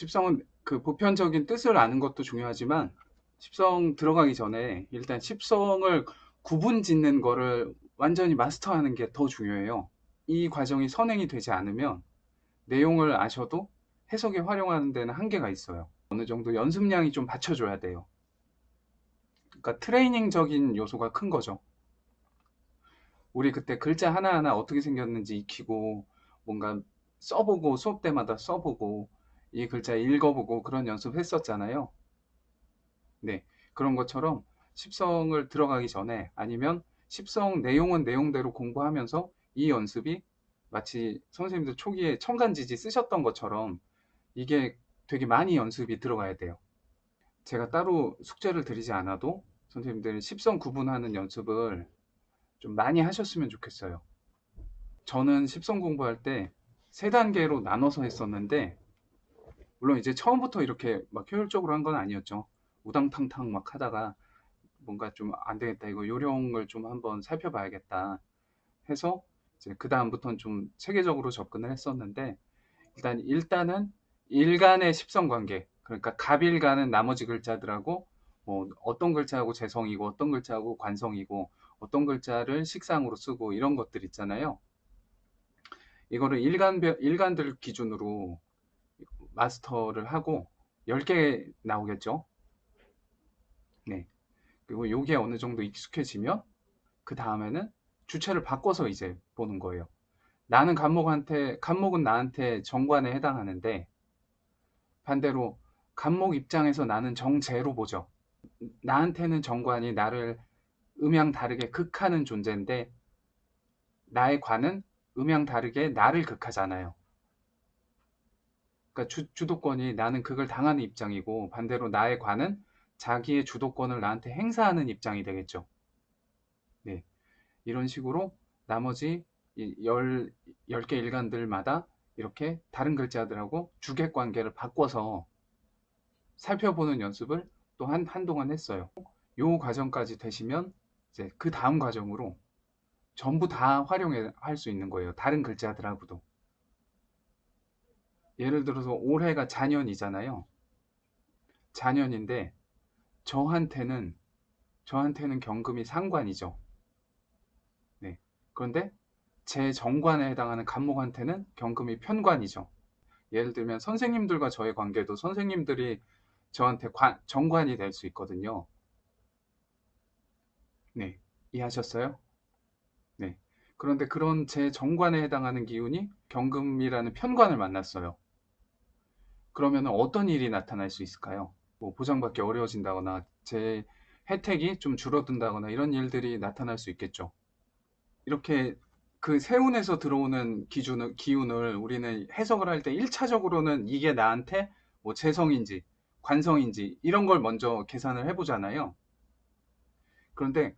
십성은 그 보편적인 뜻을 아는 것도 중요하지만 십성 들어가기 전에 일단 십성을 구분 짓는 거를 완전히 마스터하는 게 더 중요해요. 이 과정이 선행이 되지 않으면 내용을 아셔도 해석에 활용하는 데는 한계가 있어요. 어느 정도 연습량이 좀 받쳐줘야 돼요. 그러니까 트레이닝적인 요소가 큰 거죠. 우리 그때 글자 하나하나 어떻게 생겼는지 익히고 뭔가 써보고 수업 때마다 써보고 이 글자 읽어보고 그런 연습 했었잖아요. 네. 그런 것처럼 십성을 들어가기 전에 아니면 십성 내용은 내용대로 공부하면서 이 연습이 마치 선생님들 초기에 청간지지 쓰셨던 것처럼 이게 되게 많이 연습이 들어가야 돼요. 제가 따로 숙제를 드리지 않아도 선생님들 십성 구분하는 연습을 좀 많이 하셨으면 좋겠어요. 저는 십성 공부할 때 세 단계로 나눠서 했었는데 물론 이제 처음부터 이렇게 막 효율적으로 한 건 아니었죠. 우당탕탕 막 하다가 뭔가 좀 안 되겠다. 이거 요령을 좀 한번 살펴봐야겠다. 해서 이제 그 다음부터는 좀 체계적으로 접근을 했었는데 일단 일단은 일간의 십성 관계 그러니까 갑일간은 나머지 글자들하고 뭐 어떤 글자하고 재성이고 어떤 글자하고 관성이고 어떤 글자를 식상으로 쓰고 이런 것들 있잖아요. 이거를 일간 일간들 기준으로 마스터를 하고 10개 나오겠죠. 네. 그리고 요게 어느 정도 익숙해지면 그 다음에는 주체를 바꿔서 이제 보는 거예요. 나는 간목한테 간목은 나한테 정관에 해당하는데 반대로 간목 입장에서 나는 정제로 보죠. 나한테는 정관이 나를 음양 다르게 극하는 존재인데 나의 관은 음양 다르게 나를 극하잖아요. 그러니까 주, 주도권이 나는 그걸 당하는 입장이고 반대로 나의 관은 자기의 주도권을 나한테 행사하는 입장이 되겠죠. 네. 이런 식으로 나머지 10, 10개 일간들마다 이렇게 다른 글자들하고 주객 관계를 바꿔서 살펴보는 연습을 또 한, 한동안 했어요. 요 과정까지 되시면 이제 그 다음 과정으로 전부 다 활용할 수 있는 거예요. 다른 글자들하고도. 예를 들어서 올해가 자년이잖아요. 자년인데 저한테는 저한테는 경금이 상관이죠. 네. 그런데 제 정관에 해당하는 간목한테는 경금이 편관이죠. 예를 들면 선생님들과 저의 관계도 선생님들이 저한테 관, 정관이 될 수 있거든요. 네. 이해하셨어요? 네. 그런데 그런 제 정관에 해당하는 기운이 경금이라는 편관을 만났어요. 그러면 어떤 일이 나타날 수 있을까요? 뭐 보장받기 어려워진다거나 제 혜택이 좀 줄어든다거나 이런 일들이 나타날 수 있겠죠. 이렇게 그 세운에서 들어오는 기준을, 기운을 우리는 해석을 할 때 1차적으로는 이게 나한테 뭐 재성인지 관성인지 이런 걸 먼저 계산을 해보잖아요. 그런데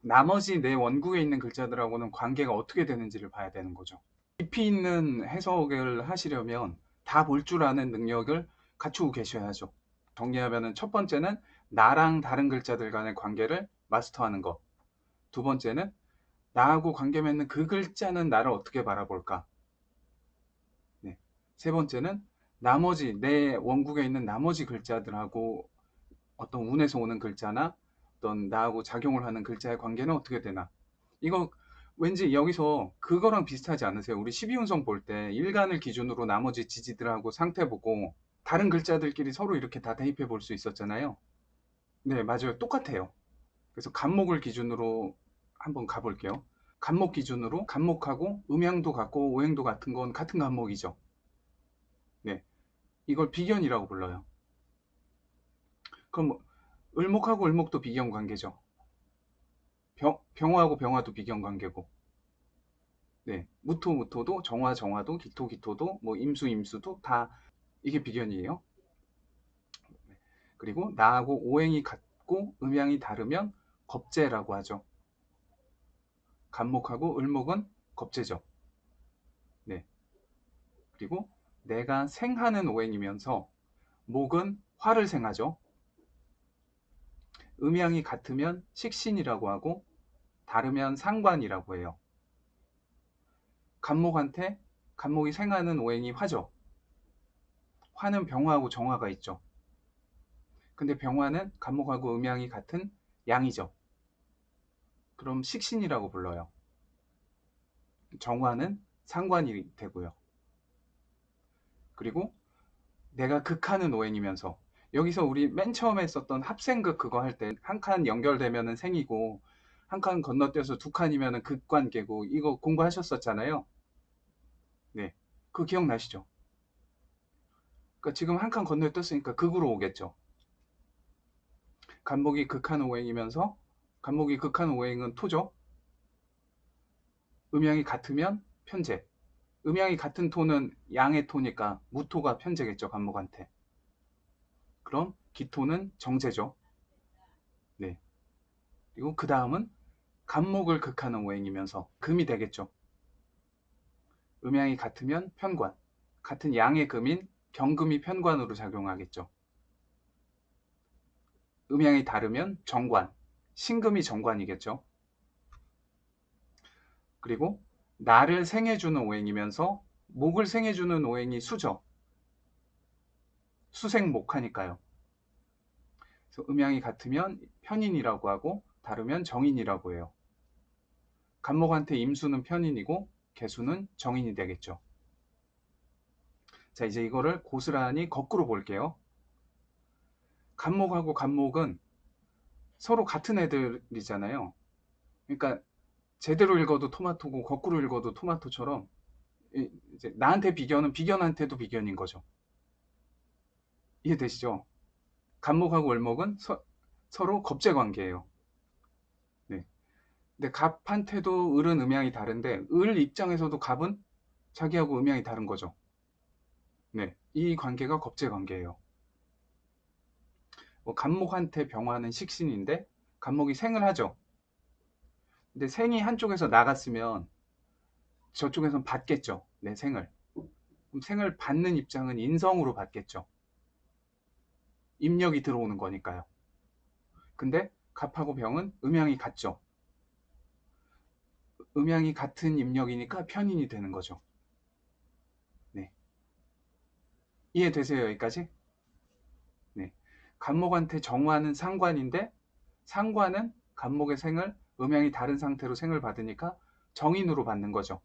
나머지 내 원국에 있는 글자들하고는 관계가 어떻게 되는지를 봐야 되는 거죠. 깊이 있는 해석을 하시려면 다 볼 줄 아는 능력을 갖추고 계셔야죠. 정리하면 첫 번째는 나랑 다른 글자들 간의 관계를 마스터하는 것. 두 번째는 나하고 관계 맺는 그 글자는 나를 어떻게 바라볼까? 네. 세 번째는 나머지 내 원국에 있는 나머지 글자들하고 어떤 운에서 오는 글자나 어떤 나하고 작용을 하는 글자의 관계는 어떻게 되나? 이거 왠지 여기서 그거랑 비슷하지 않으세요? 우리 12운성 볼 때 일간을 기준으로 나머지 지지들하고 상태 보고 다른 글자들끼리 서로 이렇게 다 대입해 볼 수 있었잖아요. 네, 맞아요. 똑같아요. 그래서 간목을 기준으로 한번 가볼게요. 간목 기준으로 간목하고 음양도 같고 오행도 같은 건 같은 간목이죠. 네, 이걸 비견이라고 불러요. 그럼 을목하고 을목도 비견 관계죠. 병, 병화하고 병화도 비견 관계고. 네, 무토 무토도 정화 정화도 기토 기토도 뭐 임수 임수도 다 이게 비견이에요. 그리고 나하고 오행이 같고 음양이 다르면 겁재라고 하죠. 간목하고 을목은 겁재죠. 네. 그리고 내가 생하는 오행이면서 목은 화를 생하죠. 음양이 같으면 식신이라고 하고 다르면 상관이라고 해요. 간목한테 간목이 생하는 오행이 화죠. 화는 병화하고 정화가 있죠. 근데 병화는 간목하고 음양이 같은 양이죠. 그럼 식신이라고 불러요. 정화는 상관이 되고요. 그리고 내가 극하는 오행이면서 여기서 우리 맨 처음에 썼던 합생극 그거 할 때 한 칸 연결되면은 생이고 한 칸 건너뛰어서 두 칸이면은 극관계고 이거 공부하셨었잖아요. 네. 그 기억나시죠? 그러니까 지금 한 칸 건너뛰었으니까 극으로 오겠죠. 간목이 극한 오행이면서 간목이 극한 오행은 토죠. 음양이 같으면 편제. 음양이 같은 토는 양의 토니까 무토가 편제겠죠. 간목한테. 그럼 기토는 정제죠. 네. 그리고 그 다음은 간목을 극하는 오행이면서 금이 되겠죠. 음양이 같으면 편관. 같은 양의 금인 경금이 편관으로 작용하겠죠. 음양이 다르면 정관. 신금이 정관이겠죠. 그리고 나를 생해주는 오행이면서 목을 생해주는 오행이 수죠. 수생 목하니까요. 그래서 음양이 같으면 편인이라고 하고 다르면 정인이라고 해요. 간목한테 임수는 편인이고 개수는 정인이 되겠죠. 자 이제 이거를 고스란히 거꾸로 볼게요. 간목하고 간목은 서로 같은 애들이잖아요. 그러니까 제대로 읽어도 토마토고 거꾸로 읽어도 토마토처럼 이제 나한테 비견은 비견한테도 비견인 거죠. 이해되시죠? 간목하고 월목은 서, 로 겁제 관계예요. 네. 근데 갑한테도 을은 음양이 다른데 을 입장에서도 갑은 자기하고 음양이 다른 거죠. 네. 이 관계가 겁제 관계예요. 뭐 간목한테 병화는 식신인데 간목이 생을 하죠. 근데 생이 한쪽에서 나갔으면 저쪽에선 받겠죠. 내 생을. 그럼 생을 받는 입장은 인성으로 받겠죠. 입력이 들어오는 거니까요. 근데 갑하고 병은 음양이 같죠. 음양이 같은 입력이니까 편인이 되는 거죠. 네. 이해되세요, 여기까지? 네. 간목한테 정화는 상관인데 상관은 간목의 생을 음양이 다른 상태로 생을 받으니까 정인으로 받는 거죠.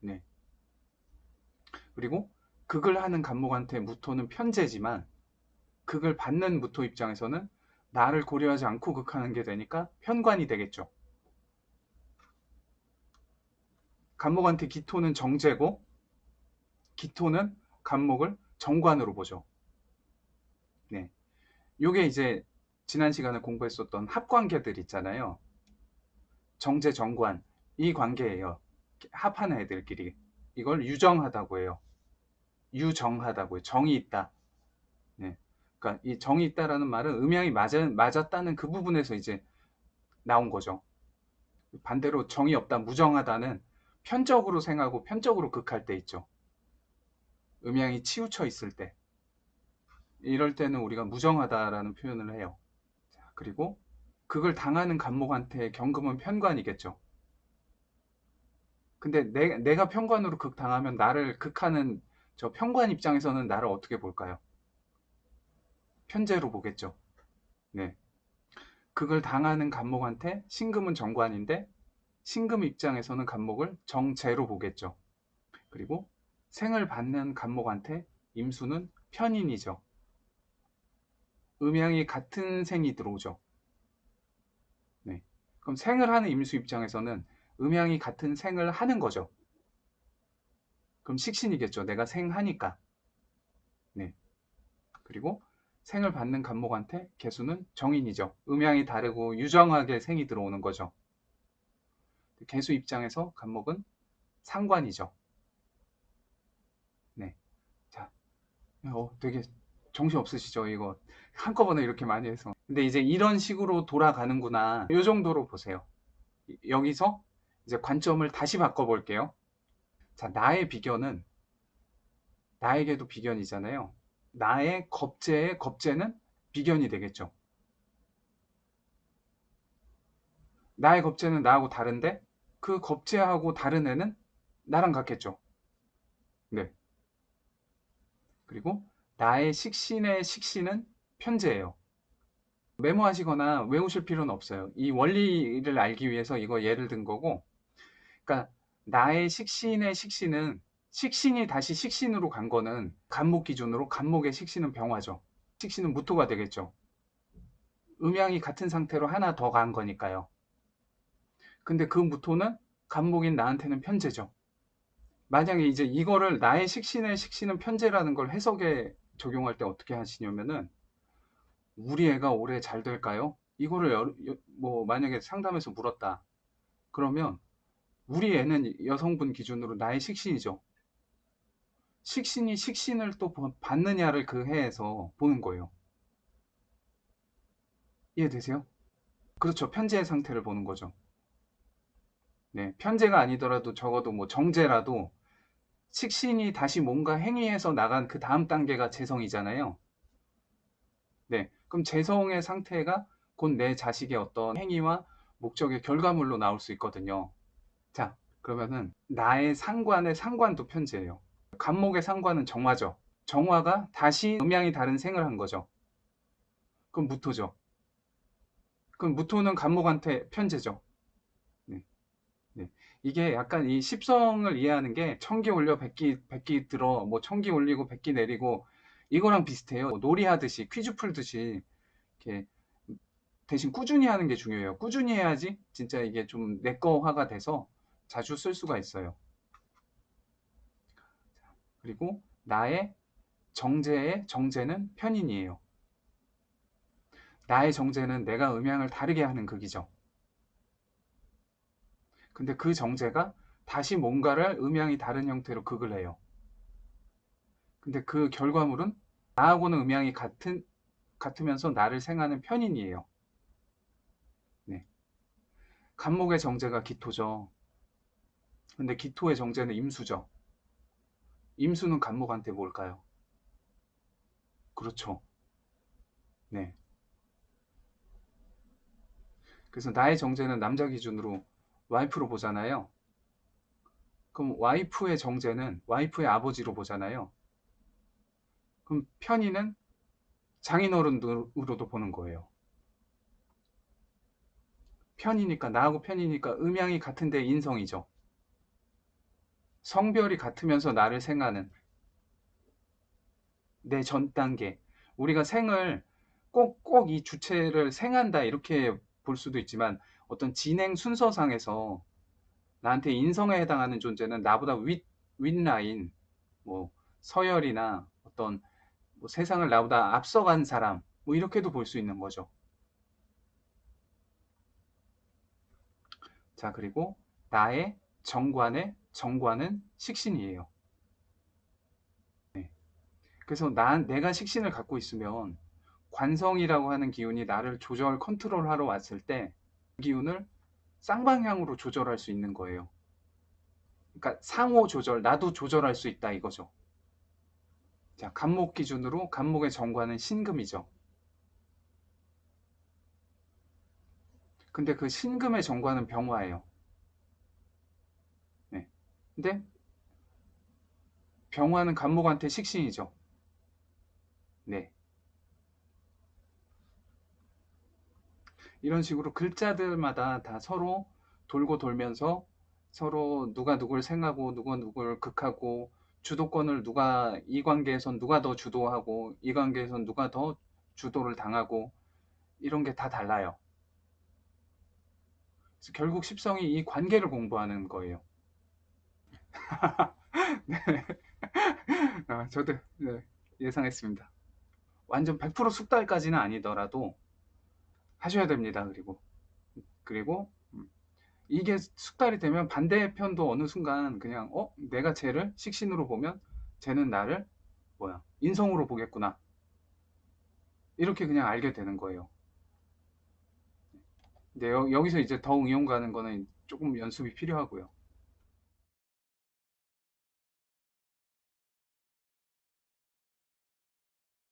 네. 그리고 극을 하는 간목한테 무토는 편제지만 극을 받는 무토 입장에서는 나를 고려하지 않고 극하는 게 되니까 편관이 되겠죠. 간목한테 기토는 정제고 기토는 간목을 정관으로 보죠. 네. 요게 이제 지난 시간에 공부했었던 합관계들 있잖아요. 정제 정관 이 관계예요. 합하는 애들끼리 이걸 유정하다고 해요. 유정하다고 해요. 정이 있다. 네. 그러니까 이 정이 있다라는 말은 음양이 맞아, 맞았다는 그 부분에서 이제 나온 거죠. 반대로 정이 없다, 무정하다는 편적으로 생하고 편적으로 극할 때 있죠. 음양이 치우쳐 있을 때. 이럴 때는 우리가 무정하다라는 표현을 해요. 자, 그리고 그걸 당하는 간목한테 경금은 편관이겠죠. 근데 내, 내가 편관으로 극 당하면 나를 극하는 저 편관 입장에서는 나를 어떻게 볼까요? 편제로 보겠죠. 네. 그걸 당하는 간목한테 신금은 정관인데 신금 입장에서는 간목을 정제로 보겠죠. 그리고 생을 받는 간목한테 임수는 편인이죠. 음양이 같은 생이 들어오죠. 네. 그럼 생을 하는 임수 입장에서는 음양이 같은 생을 하는 거죠. 그럼 식신이겠죠. 내가 생하니까. 네. 그리고 생을 받는 간목한테 개수는 정인이죠. 음양이 다르고 유정하게 생이 들어오는 거죠. 개수 입장에서 간목은 상관이죠. 네. 자, 어, 되게 정신 없으시죠? 이거 한꺼번에 이렇게 많이 해서. 근데 이제 이런 식으로 돌아가는구나. 이 정도로 보세요. 여기서 이제 관점을 다시 바꿔볼게요. 자, 나의 비견은 나에게도 비견이잖아요. 나의 겁제의 겁제는 비견이 되겠죠. 나의 겁제는 나하고 다른데 그 겁제하고 다른 애는 나랑 같겠죠. 네. 그리고 나의 식신의 식신은 편제예요. 메모하시거나 외우실 필요는 없어요. 이 원리를 알기 위해서 이거 예를 든 거고, 그러니까 나의 식신의 식신은 식신이 다시 식신으로 간 거는 간목 기준으로 간목의 식신은 병화죠. 식신은 무토가 되겠죠. 음양이 같은 상태로 하나 더 간 거니까요. 근데 그 무토는 간목인 나한테는 편제죠. 만약에 이제 이거를 나의 식신의 식신은 편제라는 걸 해석에 적용할 때 어떻게 하시냐면은 우리 애가 올해 잘 될까요? 이거를 여- 여- 뭐 만약에 상담에서 물었다. 그러면 우리 애는 여성분 기준으로 나의 식신이죠. 식신이 식신을 또 보- 받느냐를 그 해에서 보는 거예요. 이해되세요? 그렇죠. 편제의 상태를 보는 거죠. 네, 편제가 아니더라도 적어도 뭐 정제라도 식신이 다시 뭔가 행위해서 나간 그 다음 단계가 재성이잖아요. 네, 그럼 재성의 상태가 곧 내 자식의 어떤 행위와 목적의 결과물로 나올 수 있거든요. 자, 그러면은 나의 상관의 상관도 편제예요. 간목의 상관은 정화죠. 정화가 다시 음양이 다른 생을 한 거죠. 그럼 무토죠. 그럼 무토는 간목한테 편제죠. 네. 네. 이게 약간 이 십성을 이해하는 게 천기 올려 백기 백기 들어 뭐 천기 올리고 백기 내리고 이거랑 비슷해요. 뭐 놀이 하듯이 퀴즈 풀듯이 이렇게 대신 꾸준히 하는 게 중요해요. 꾸준히 해야지 진짜 이게 좀 내 거화가 돼서 자주 쓸 수가 있어요. 그리고 나의 정제의 정제는 편인이에요. 나의 정제는 내가 음양을 다르게 하는 극이죠. 근데 그 정제가 다시 뭔가를 음양이 다른 형태로 극을 해요. 근데 그 결과물은 나하고는 음양이 같은 같으면서 나를 생하는 편인이에요. 네. 간목의 정제가 기토죠. 근데 기토의 정제는 임수죠. 임수는 간목한테 뭘까요? 그렇죠. 네. 그래서 나의 정제는 남자 기준으로 와이프로 보잖아요. 그럼 와이프의 정제는 와이프의 아버지로 보잖아요. 그럼 편의는 장인어른으로도 보는 거예요. 편이니까 나하고 편이니까 음양이 같은데 인성이죠. 성별이 같으면서 나를 생하는 내 전 단계. 우리가 생을 꼭 꼭 이 주체를 생한다 이렇게 볼 수도 있지만 어떤 진행 순서상에서 나한테 인성에 해당하는 존재는 나보다 윗 윗라인 뭐 서열이나 어떤 뭐 세상을 나보다 앞서간 사람 뭐 이렇게도 볼 수 있는 거죠. 자, 그리고 나의 정관의 정관은 식신이에요. 네. 그래서 난 내가 식신을 갖고 있으면 관성이라고 하는 기운이 나를 조절 컨트롤하러 왔을 때그 기운을 쌍방향으로 조절할 수 있는 거예요. 그러니까 상호 조절, 나도 조절할 수 있다 이거죠. 자, 간목 기준으로 간목의 정관은 신금이죠. 근데 그 신금의 정관은 병화예요. 네. 근데 병화는 간목한테 식신이죠. 네. 이런 식으로 글자들마다 다 서로 돌고 돌면서 서로 누가 누굴 생하고 누가 누굴 극하고 주도권을 누가 이 관계에선 누가 더 주도하고 이 관계에선 누가 더 주도를 당하고 이런 게 다 달라요. 결국 십성이 이 관계를 공부하는 거예요. 네. 아, 저도 네, 예상했습니다. 완전 100% 숙달까지는 아니더라도 하셔야 됩니다. 그리고 그리고 음, 이게 숙달이 되면 반대편도 어느 순간 그냥 어 내가 쟤를 식신으로 보면 쟤는 나를 뭐야 인성으로 보겠구나 이렇게 그냥 알게 되는 거예요. 근데 여, 기서 이제 더 응용 가는 거는 조금 연습이 필요하고요.